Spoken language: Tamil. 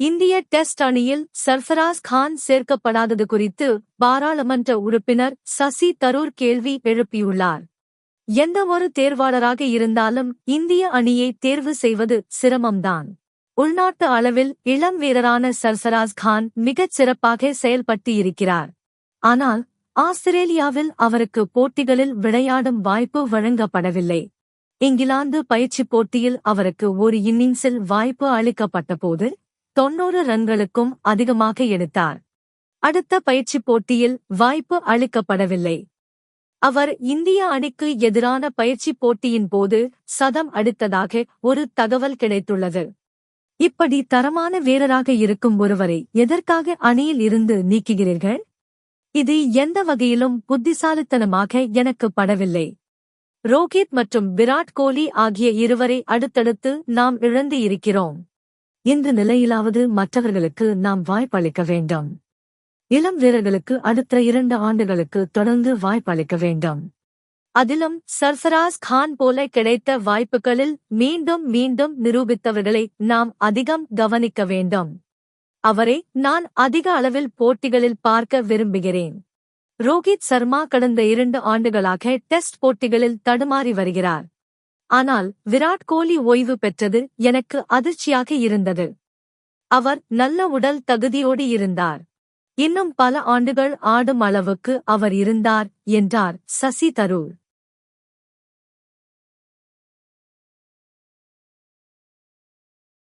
இந்திய டெஸ்ட் அணியில் சர்ஃபராஸ் கான் சேர்க்கப்படாதது குறித்து பாராளுமன்ற உறுப்பினர் சசி தரூர் கேள்வி எழுப்பியுள்ளார். எந்தவொரு தேர்வாளராக இருந்தாலும் இந்திய அணியை தேர்வு செய்வது சிரமம்தான். உள்நாட்டு அளவில் இளம் வீரரான சர்ஃபராஸ் கான் மிகச் சிறப்பாக செயல்பட்டு இருக்கிறார். ஆனால் ஆஸ்திரேலியாவில் அவருக்கு போட்டிகளில் விளையாடும் வாய்ப்பு வழங்கப்படவில்லை. இங்கிலாந்து பயிற்சிப் போட்டியில் அவருக்கு ஒரு இன்னிங்ஸில் வாய்ப்பு அளிக்கப்பட்டபோது தொன்னூறு ரன்களுக்கும் அதிகமாக எடுத்தார். அடுத்த பயிற்சிப் போட்டியில் வாய்ப்பு அளிக்கப்படவில்லை. அவர் இந்திய அணிக்கு எதிரான பயிற்சிப் போட்டியின் போது சதம் அடித்ததாக ஒரு தகவல் கிடைத்துள்ளது. இப்படி தரமான வீரராக இருக்கும் ஒருவரை எதற்காக அணியில் இருந்து நீக்குகிறீர்கள்? இது எந்த வகையிலும் புத்திசாலித்தனமாக எனக்கு படவில்லை. ரோஹித் மற்றும் விராட் கோலி ஆகிய இருவரை அடுத்தடுத்து நாம் இழந்து இருக்கிறோம். இந்த நிலையிலாவது மற்றவர்களுக்கு நாம் வாய்ப்பளிக்க வேண்டும். இளம் வீரர்களுக்கு அடுத்த இரண்டு ஆண்டுகளுக்கு தொடர்ந்து வாய்ப்பளிக்க வேண்டும். அதிலும் சர்ஃபராஸ் கான் போல கிடைத்த வாய்ப்புகளில் மீண்டும் மீண்டும் நிரூபித்தவர்களை நாம் அதிகம் கவனிக்க வேண்டும். அவரை நான் அதிக அளவில் போட்டிகளில் பார்க்க விரும்புகிறேன். ரோஹித் சர்மா கடந்த இரண்டு ஆண்டுகளாக டெஸ்ட் போட்டிகளில் தடுமாறி வருகிறார். ஆனால் விராட் கோலி ஓய்வு பெற்றது எனக்கு அதிர்ச்சியாக இருந்தது. அவர் நல்ல உடல் தகுதியோடு இருந்தார். இன்னும் பல ஆண்டுகள் ஆடும் அளவுக்கு அவர் இருந்தார் என்றார் சசி தரூர்.